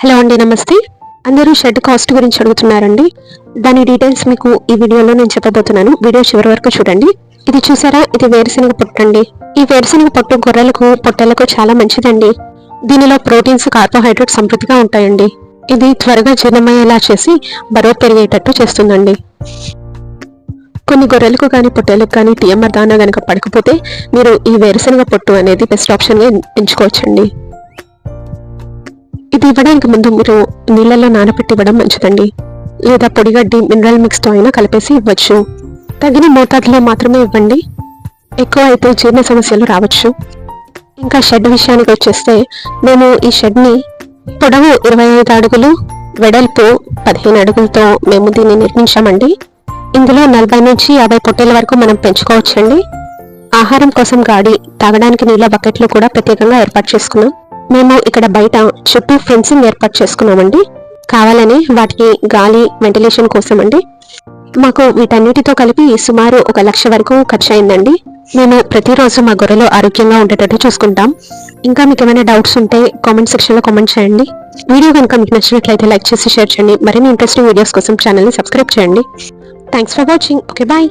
Hello అండి నమస్తే. అందరూ షెడ్ కాస్ట్ గురించి అడుగుతున్నారండి. దాని డీటెయిల్స్ మీకు ఈ వీడియోలో నేను చెప్పబోతున్నాను. వీడియో చివరి వరకు చూడండి. ఇది చూసారా? ఇది వేరుశనగ పొట్టు అండి. ఈ వేరుశనగ పొట్టు గొర్రెలకు పొట్టెలకు చాలా మంచిదండి. దీనిలో ప్రోటీన్స్ కార్బోహైడ్రేట్ సమృద్ధిగా ఉంటాయండి. ఇది త్వరగా జీర్ణమయ్యేలా చేసి బరువు పెరిగేటట్టు చేస్తుందండి. కొన్ని గొర్రెలకు కానీ పొట్టేలకు కానీ టీఎంఆర్ దానా గనక పడకపోతే మీరు ఈ వేరుశనగ పొట్టు అనేది బెస్ట్ ఆప్షన్గా ఎంచుకోవచ్చండి. ఇవ్వడానికి ముందు మీరు నీళ్ళల్లో నానబెట్టి ఇవ్వడం మంచిదండి. లేదా పొడిగడ్డి మినరల్ మిక్స్తో అయినా కలిపేసి ఇవ్వచ్చు. తగిన మోతాదులో మాత్రమే ఇవ్వండి. ఎక్కువ అయితే జీర్ణ సమస్యలు రావచ్చు. ఇంకా షెడ్ విషయానికి వచ్చేస్తే మేము ఈ షెడ్ని పొడవు ఇరవై ఐదు అడుగులు వెడల్పు పదిహేను అడుగులతో మేము దీన్ని నిర్మించామండి. ఇందులో నలభై నుంచి యాభై పొట్టేల వరకు మనం పెంచుకోవచ్చండి. ఆహారం కోసం గాడి తాగడానికి నీళ్ళ బకెట్లు కూడా ప్రత్యేకంగా ఏర్పాటు చేసుకున్నాం. మేము ఇక్కడ బయట చుట్టూ ఫెన్సింగ్ ఏర్పాటు చేసుకున్నామండి. కావాలని వాటికి గాలి వెంటిలేషన్ కోసం అండి మాకు వీటన్నిటితో కలిపి సుమారు ఒక లక్ష వరకు ఖర్చు అయిందండి మేము ప్రతిరోజు మా గొర్రెలు ఆరోగ్యంగా ఉండేటట్టు చూసుకుంటాం. ఇంకా మీకు ఏమైనా డౌట్స్ ఉంటే కామెంట్ సెక్షన్లో కామెంట్ చేయండి. వీడియో కనుక మీకు నచ్చినట్లయితే లైక్ చేసి షేర్ చేయండి. మరిన్ని ఇంట్రెస్టింగ్ వీడియోస్ కోసం ఛానల్ని సబ్స్క్రైబ్ చేయండి. Thanks for watching okay bye